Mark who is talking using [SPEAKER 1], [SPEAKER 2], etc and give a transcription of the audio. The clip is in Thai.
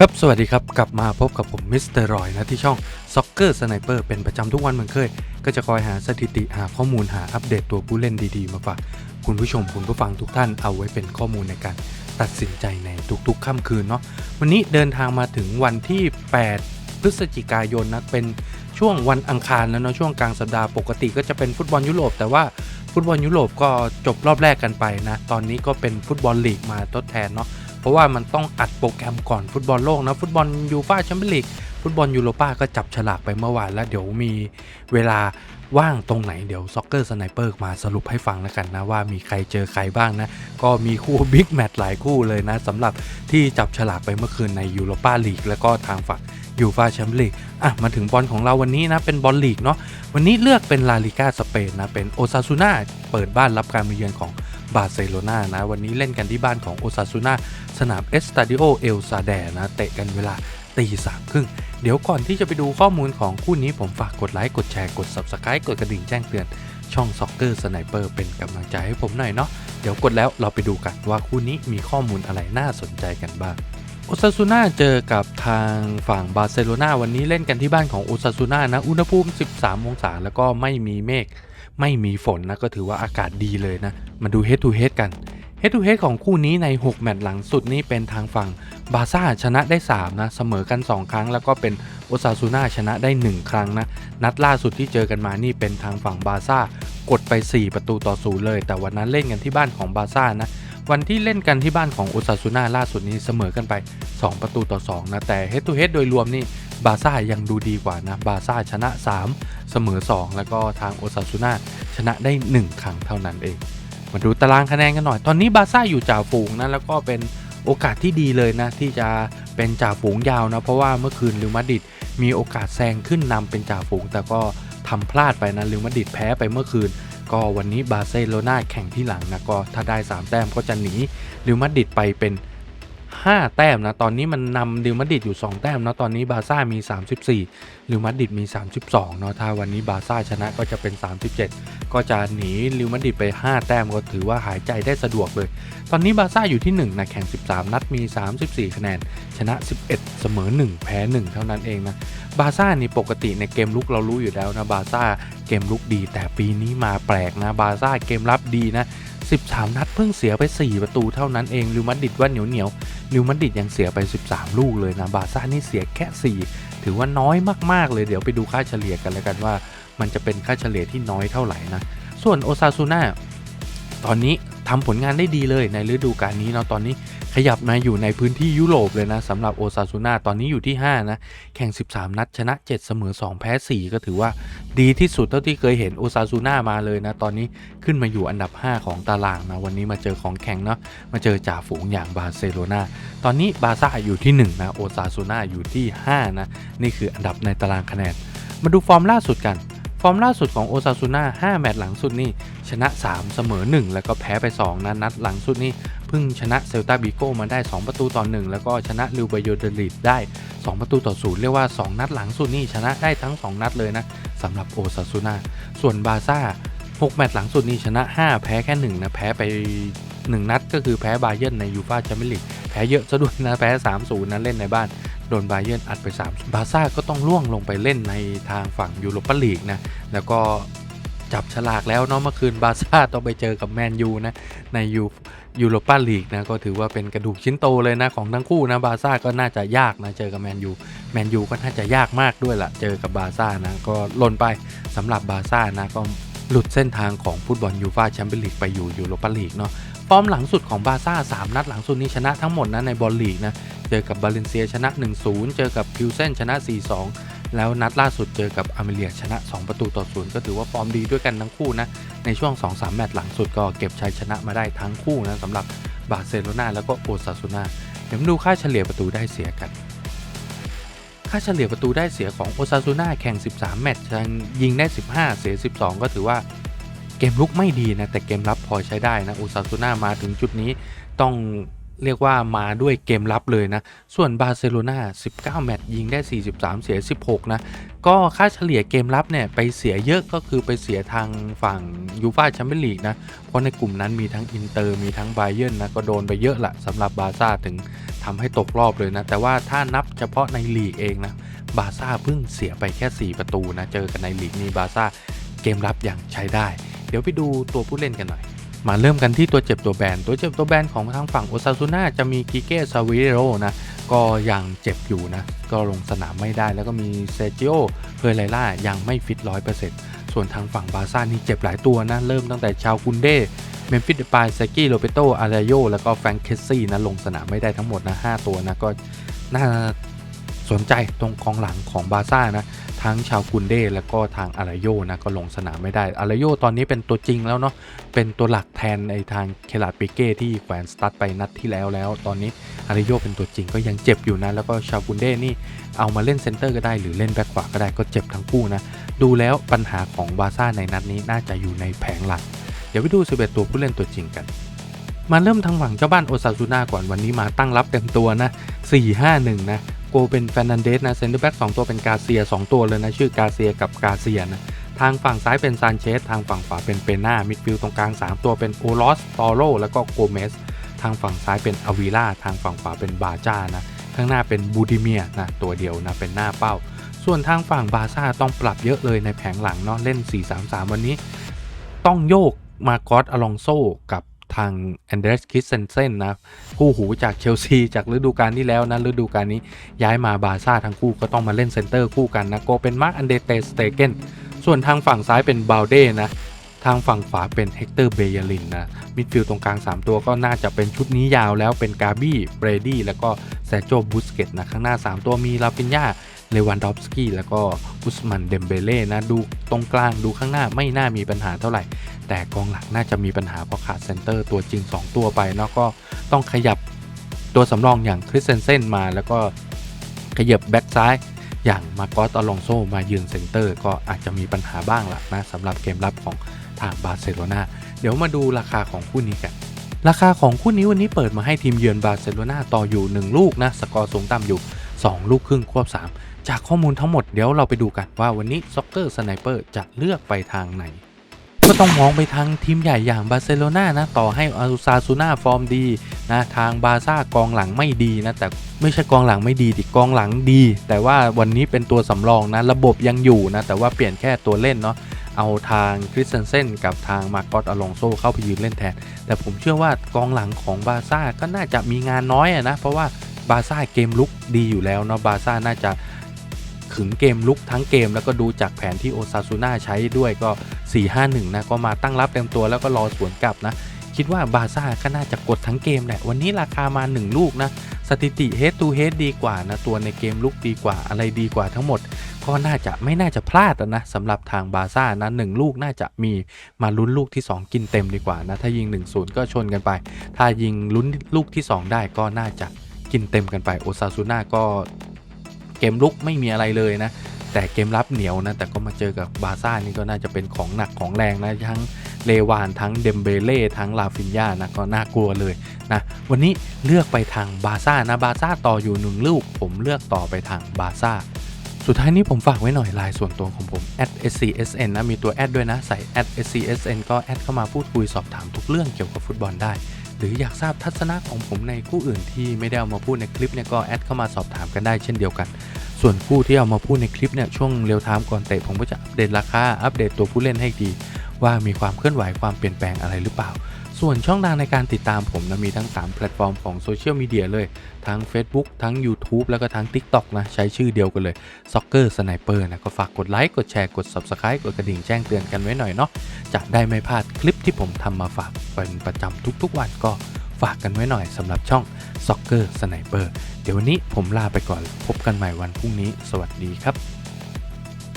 [SPEAKER 1] ครับ สวัสดีครับ กลับมาพบกับผมมิสเตอร์รอยนะที่ช่อง Soccer Sniper เปอร์เป็นประจำทุกวันเหมือนเคย ก็จะคอยหาสถิติหาข้อมูลหาอัปเดตตัวผู้เล่นดีๆ มาฝากคุณผู้ชมคุณผู้ฟังทุกท่านเอาไว้เป็นข้อมูลในการตัดสินใจในทุกๆค่ำคืนเนาะวันนี้เดินทางมาถึงวันที่ 8 พฤศจิกายนนะเป็นช่วงวันอังคารแล้วเนาะช่วงกลางสัปดาห์ปกติก็จะเป็นฟุตบอลยุโรป แต่ว่าฟุตบอลยุโรปก็จบรอบแรกกันไปนะตอนนี้ก็เป็นฟุตบอลลีกมาทดแทนเนาะ ราะว่ามันต้องอัดโปรแกรมก่อนฟุตบอลโลกนะ ฟุตบอลยูฟ่าแชมเปี้ยนลีกฟุตบอลยูโรป้าก็จับฉลากไปเมื่อวานแล้วเดี๋ยวมีเวลาว่างตรงไหนเดี๋ยวซ็อกเกอร์สไนเปอร์มาสรุปให้ฟังแล้วกันนะ ว่ามีใครเจอใครบ้างนะ ก็มีคู่บิ๊กแมตช์หลายคู่เลยนะสำหรับที่จับฉลากไปเมื่อคืนในยูโรป้าลีกแล้วก็ทางฝั่งยูฟ่าแชมเปี้ยนลีกอะ มาถึงบอลของเราวันนี้นะ เป็นบอลลีกเนาะ วันนี้เลือกเป็นลาลิก้าสเปนนะ เป็นโอซาซูน่าเปิดบ้านรับการมาเยือนของ บาร์เซโลนานะ วันนี้เล่นกันที่บ้านของโอซาซูนาสนามเอสตาดิโอเอลซาแดนะ เตะกันเวลาตีสามครึ่งเดี๋ยวก่อนที่จะไปดูข้อมูลของคู่นี้ผมฝากกดไลค์ กดแชร์ กด Subscribe กดกระดิ่งแจ้งเตือนช่องซ็อกเกอร์สไนเปอร์เป็นกำลังใจให้ผมหน่อยเนาะเดี๋ยวกดแล้วเราไปดูกันว่าคู่นี้มีข้อมูลอะไรน่าสนใจกันบ้าง โอซาซูน่าเจอกับทางฝั่งบาร์เซโลนาวันนี้เล่นกันที่บ้านของโอซาซูน่านะ อุณหภูมิ 13 องศา แล้วก็ไม่มีเมฆ ไม่มีฝนนะ ก็ถือว่าอากาศดีเลยนะ มาดู head to head กัน head to head ของคู่นี้ใน 6 แมตช์หลังสุดนี่เป็นทางฝั่งบาร์ซ่าชนะได้ 3 นะ เสมอกัน 2 ครั้ง แล้วก็เป็นโอซาซูน่าชนะได้ 1 ครั้งนะ นัดล่าสุดที่เจอกันมานี่เป็นทางฝั่งบาร์ซ่ากดไป 4 ประตูต่อศูนย์เลย แต่วันนั้นเล่นกันที่บ้านของบาร์ซ่านะ วันที่เล่นกันที่บ้านของโอซาซูน่าล่าสุดนี้เสมอกันไป 2 ประตูต่อ 2 นะ แต่ head to head โดยรวมนี่บาร์ซ่ายังดูดีกว่านะ บาร์ซ่าชนะ 3 เสมอ 2 แล้วก็ทางโอซาซูน่าชนะได้ 1 ครั้งเท่านั้นเอง มาดูตารางคะแนนกันหน่อย ตอนนี้บาร์ซ่าอยู่จ่าฝูงนะ แล้วก็เป็นโอกาสที่ดีเลยนะ ที่จะเป็นจ่าฝูงยาวนะ เพราะว่าเมื่อคืนลิวมาดิดมีโอกาสแซงขึ้นนำเป็นจ่าฝูง แต่ก็ทำพลาดไปนะลิวมาดิดแพ้ไปเมื่อคืน ก็วันนี้บาร์เซโลนาแข่งที่หลังนะก็ถ้าได้ 3 แต้มก็จะหนีลิวมาดริดไปเป็น 5 แต้มนะ ตอนนี้มันนำลิวมาดริดอยู่ 2 แต้มนะ ตอนนี้บาซ่ามี 34ลิวมาดริดมี 32 เนาะ ถ้าวันนี้บาซ่าชนะก็จะเป็น 37 ก็จะหนีลิวมาดริดไป 5 แต้มก็ถือว่าหายใจได้สะดวกเลย ตอนนี้บาซ่าอยู่ที่1นะแข่ง 13 นัดมี 34 คะแนน ชนะ 11 เสมอ 1 แพ้ 1 เท่านั้นเองนะ บาซ่านี่ปกติในเกมลุกเรารู้อยู่แล้วนะ บาซ่าเกมลุกดี แต่ปีนี้มาแปลกนะ บาซ่าเกมรับดีนะ 13 นัดเพิ่งเสียไป 4 ประตูเท่านั้นเองลิวมาดดิดว่าเหนียวเหนียวลิวมาดดิดยังเสียไป 13 ลูกเลยนะบาซ่านี่เสียแค่ 4 ถือว่าน้อยมากๆเลยเดี๋ยวไปดูค่าเฉลี่ยกันแล้วกันว่า มันจะเป็นค่าเฉลี่ยที่น้อยเท่าไหร่นะส่วนโอซาซูน่าตอนนี้ ทำผลงานได้ดีเลยในฤดูกาลนี้เนาะตอนนี้ขยับมาอยู่ในพื้นที่ยุโรปเลยนะสำหรับโอซาซูนาตอนนี้อยู่ที่ 5 นะ แข่ง 13 นัดชนะ 7 เสมอ 2 แพ้ 4 ก็ถือว่าดีที่สุดเท่าที่เคยเห็นโอซาซูนามาเลยนะ ตอนนี้ขึ้นมาอยู่อันดับ 5 ของตารางนะวันนี้มาเจอของแข็งเนาะมาเจอจ่าฝูงอย่างบาร์เซโลนาตอนนี้บาซ่าอยู่ที่ 1 นะโอซาซูนาอยู่ที่ 5 นะ นี่คืออันดับในตารางคะแนนมาดูฟอร์มล่าสุดกัน อร์มล่าสุดของโอซาซูน่า5แมตช์หลังสุดนี่ชนะ 3 เสมอ 1 แล้วก็แพ้ไป 2นะนัดหลังสุดนี่เพิ่งชนะเซลตาบิโกมาได้ 2 ประตูต่อ 1 แล้วก็ชนะลิวเบโยเดลิดได้ 2 ประตูต่อ 0 เรียกว่า 2 นัดหลังสุดนี่ชนะได้ทั้ง 2 นัดเลยนะสำหรับโอซาซูน่าส่วนบาซ่า 6 แมตช์หลังสุดนี่ชนะ 5 แพ้แค่1นะแพ้ไป 1 นัดก็คือแพ้บาเยิร์นในยูฟ่าแชมเปี้ยนลีกแพ้เยอะซะด้วยนะแพ้ 3-0นั้นเล่นในบ้าน โดนบาเยนอัดไป3บาซ่าก็ต้องล่วงลงไปเล่นในทางฝั่งยูโรปาลีกนะแล้วก็จับฉลากแล้วเนาะเมื่อคืนบาซ่าต้องไปเจอกับแมนยูนะในยูยูโรปาลีกนะก็ถือว่าเป็นกระดูกชิ้นโตเลยนะของทั้งคู่นะบาซ่าก็น่าจะยากนะเจอกับแมนยูแมนยูก็น่าจะยากมากด้วยละเจอกับบาซ่านะก็ล่นไปสำหรับบาซ่านะก็หลุดเส้นทางของฟุตบอลยูฟ่าแชมเปี้ยนลีกไปอยู่ยูโรปาลีกเนาะฟอร์มหลังสุดของบาซ่า3นัดหลังสุดนี้ชนะทั้งหมดนะในบอลลีกนะ เจอกับบาเลนเซียชนะ 1-0 เจอกับพิวเซนชนะ 4-2 แล้วนัดล่าสุดเจอกับอเมเลียชนะ 2 ประตูต่อศูนย์ก็ถือว่าฟอร์มดีด้วยกันทั้งคู่นะ ในช่วง 2-3 แมตช์หลังสุดก็เก็บชัยชนะมาได้ทั้งคู่นะสำหรับบาร์เซโลนาแล้วก็โอซาซูนาเดี๋ยวมาดูค่าเฉลี่ยประตูได้เสียกัน ค่าเฉลี่ยประตูได้เสียของโอซาซูนาแข่ง 13 แมตช์ยิงได้ 15 เสีย 12 ก็ถือว่าเกมลุกไม่ดีนะแต่เกมรับพอใช้ได้นะโอซาซูนามาถึงจุดนี้ต้อง เรียกว่ามาด้วยเกมรับเลยนะ ส่วนบาร์เซโลนา19 แมตช์ยิงได้ 43 เสีย 16 นะ ก็ค่าเฉลี่ยเกมรับเนี่ยไปเสียเยอะก็คือไปเสียทางฝั่งยูฟ่าแชมเปี้ยนลีกนะ เพราะในกลุ่มนั้นมีทั้งอินเตอร์มีทั้งไบเย r นนะ ก็โดนไปเยอะละสำหรับบาซ่าถึงทำให้ตกรอบเลยนะ แต่ว่าถ้านับเฉพาะในลีกเองนะ บาซ่าเพิ่งเสียไปแค่ 4 ประตูนะ เจอกันในลีกนี้บาซ่าเกมรับอย่างใช้ได้ เดี๋ยวไปดูตัวผู้เล่นกันหน่อย มาเริ่มกันที่ตัวเจ็บตัวแบน ตัวเจ็บตัวแบนของทางฝั่งโอซาซูน่าจะมีกิเกซาวิโรนะ ก็ยังเจ็บอยู่นะ ก็ลงสนามไม่ได้ แล้วก็มีเซจิโอเพอร์ไลล่ายังไม่ฟิต100%ส่วนทางฝั่งบาร์ซ่านี่เจ็บหลายตัวนะ เริ่มตั้งแต่ชาวกุนเดเมมฟิสเดปายเซกี้โรเปโตอาราโยแล้วก็แฟรงค์เคสซี่นะลงสนามไม่ได้ทั้งหมดนะ5ตัวนะก็น่า สนใจตรงกองหลังของบาร์ซ่านะทั้งชาวกุนเดแล้วก็ทางอารายโยนะก็ลงสนามไม่ได้อารายโยตอนนี้เป็นตัวจริงแล้วเนาะเป็นตัวหลักแทนในทางเคลาดปิเก้ที่แขวนสตัดไปนัดที่แล้วแล้ว ตอนนี้อารายโยเป็นตัวจริงก็ยังเจ็บอยู่นะแล้วก็ชาวกุนเดนี่เอามาเล่นเซนเตอร์ก็ได้หรือเล่นแบ็คขวาก็ได้ก็เจ็บทั้งคู่นะดูแล้วปัญหาของบาร์ซ่าในนัดนี้น่าจะอยู่ในแผงหลักเดี๋ยวไปดู11ตัวผู้เล่นตัวจริงกันมาเริ่มทางฝั่งเจ้าบ้านโอซาซูน่าก่อนวันนี้มาตั้งรับเต็มตัวนะ4-5-1นะ โกเป็นแฟร์นันเดสนะเซนเตอร์แบ็ก2ตัวเป็นกาเซีย 2 ตัวเลยนะ ชื่อกาเซียกับกาเซียนะทางฝั่งซ้ายเป็นซานเชสทางฝั่งขวาเป็นเปน่ามิดฟิลด์ตรงกลาง 3 ตัวเป็นโอลอสตอโรแล้วก็โกเมสทางฝั่งซ้ายเป็นอวีล่าทางฝั่งขวาเป็นบาจ้านะข้างหน้าเป็นบูดิเมียนะตัวเดียวนะเป็นหน้าเป้า ส่วนทางฝั่งบาซ่าต้องปรับเยอะเลยในแผงหลังเนาะเล่น 4-3-3 วันนี้ ต้องโยกมาโกอสอลองโซกับ ทางแอนเดรสคิสเซนเซนนะคู่หูจากเชลซีจากฤดูกาลที่แล้วนะฤดูกาลนี้ย้ายมาบาซ่าทั้งคู่ก็ต้องมาเล่นเซนเตอร์คู่กันนะโกเป็นมาร์กอันเดเตสเตเกนส่วนทางฝั่งซ้ายเป็นบาลเด้นะทางฝั่งขวาเป็นเฮกเตอร์เบยลินนะมิดฟิลด์ตรงกลาง 3 ตัวก็น่าจะเป็นชุดนี้ยาวแล้วเป็นกาบี้เบรดี้แล้วก็แซโจบูสเกตนะข้างหน้า 3 ตัวมีลาปินยา เลวันดอฟสกี้แล้วก็อุสมันเดมเบเล่นะดูตรงกลางดูข้างหน้าไม่น่ามีปัญหาเท่าไหร่ แต่กองหลังน่าจะมีปัญหาเพราะขาดเซนเตอร์ตัวจริง 2 ตัวไปเนาะก็ต้องขยับตัวสำรองอย่างคริสเซนเซนมาแล้วก็ขยับแบ็กซ้ายอย่างมาโกอสอลองโซมายืนเซนเตอร์ ก็อาจจะมีปัญหาบ้างหละนะสำหรับเกมรับของทางบาร์เซโลนาเดี๋ยวมาดูราคาของคู่นี้กัน ราคาของคู่นี้วันนี้เปิดมาให้ทีมเยือนบาร์เซโลนาต่ออยู่ 1 ลูกนะ สกอร์สูงต่ำอยู่ 2 ลูกครึ่งควบ 3 จากข้อมูลทั้งหมดเดี๋ยวเราไปดูกันว่าวันนี้ซ็อกเกอร์สไนเปอร์จะเลือกไปทางไหน ก็ต้องมองไปทางทีมใหญ่อย่างบาร์เซโลนานะ ต่อให้อาซาซูน่าฟอร์มดีนะทางบาซ่ากองหลังไม่ดีนะ แต่ไม่ใช่กองหลังไม่ดีดิกองหลังดี แต่ว่าวันนี้เป็นตัวสำรองนะ ระบบยังอยู่นะ แต่ว่าเปลี่ยนแค่ตัวเล่นเนาะเอาทางคริสเซนเซนกับทางมาร์กอสอลองโซเข้าไปยืนเล่นแทน แต่ผมเชื่อว่ากองหลังของบาซ่าก็น่าจะมีงานน้อยนะ เพราะว่า บาซ่าเกมลุกดีอยู่แล้วเนาะบาซ่าน่าจะขึงเกมลุกทั้งเกมแล้วก็ดูจากแผนที่โอซาซูน่าใช้ด้วยก็ 4-5-1 นะ ก็มาตั้งรับเต็มตัวแล้วก็รอสวนกลับนะ คิดว่าบาซ่าก็น่าจะกดทั้งเกมแหละวันนี้ราคามา 1 ลูกนะ สถิติ head to head ดีกว่านะ ตัวในเกมลุกดีกว่าอะไรดีกว่าทั้งหมด ก็น่าจะไม่น่าจะพลาดนะสำหรับทางบาซ่านะหนึ่งลูกน่าจะมีมาลุ้นลูกที่ 2 กินเต็มดีกว่านะถ้ายิง 1-0 ก็ชนกันไป ถ้ายิงลุ้นลูกที่ 2 ได้ก็น่าจะ กินเต็มกันไปโอซาซูน่าก็เกมลุกไม่มีอะไรเลยนะ แต่เกมรับเหนียวนะ แต่ก็มาเจอกับบาร์ซ่านี่ก็น่าจะเป็นของหนักของแรงนะ ทั้งเลวานทั้งเดมเบเล่ทั้งลาฟินยานะ ก็น่ากลัวเลยนะ วันนี้เลือกไปทางบาร์ซ่านะ บาร์ซ่าต่ออยู่หนึ่งลูก ผมเลือกต่อไปทางบาร์ซ่าสุดท้ายนี้ผมฝากไว้หน่อยลน์ส่วนตัวของผม @scsn นะ มีตัวแอดด้วยนะ ใส่ @scsn ก็แอดเข้ามาพูดคุยสอบถามทุกเรื่องเกี่ยวกับฟุตบอลได้ หรืออยากทราบทัศนะของผมในคู่อื่นที่ไม่ได้เอามาพูดในคลิปเนี่ยก็แอดเข้ามาสอบถามกันได้เช่นเดียวกัน ส่วนคู่ที่เอามาพูดในคลิปเนี่ยช่วงเรียวไทม์ก่อนเตะผมก็จะอัปเดตราคาอัปเดตตัวผู้เล่นให้ดี ว่ามีความเคลื่อนไหวความเปลี่ยนแปลงอะไรหรือเปล่า ส่วนช่องทางในการติดตามผมนะมีทั้ง 3 แพลตฟอร์มของโซเชียลมีเดียเลย ทั้ง Facebook ทั้ง YouTube แล้วก็ทั้ง TikTok นะ ใช้ชื่อเดียวกันเลย Soccer Sniper นะ ก็ฝากกดไลค์กดแชร์กด Subscribe กดกระดิ่งแจ้งเตือนกันไว้หน่อยเนาะจะได้ไม่พลาดคลิปที่ผมทำมาฝากเป็นประจำทุกๆวันก็ฝากกันไว้หน่อยสำหรับช่อง Soccer Sniper เดี๋ยววันนี้ผมลาไปก่อนพบกันใหม่วันพรุ่งนี้ สวัสดีครับ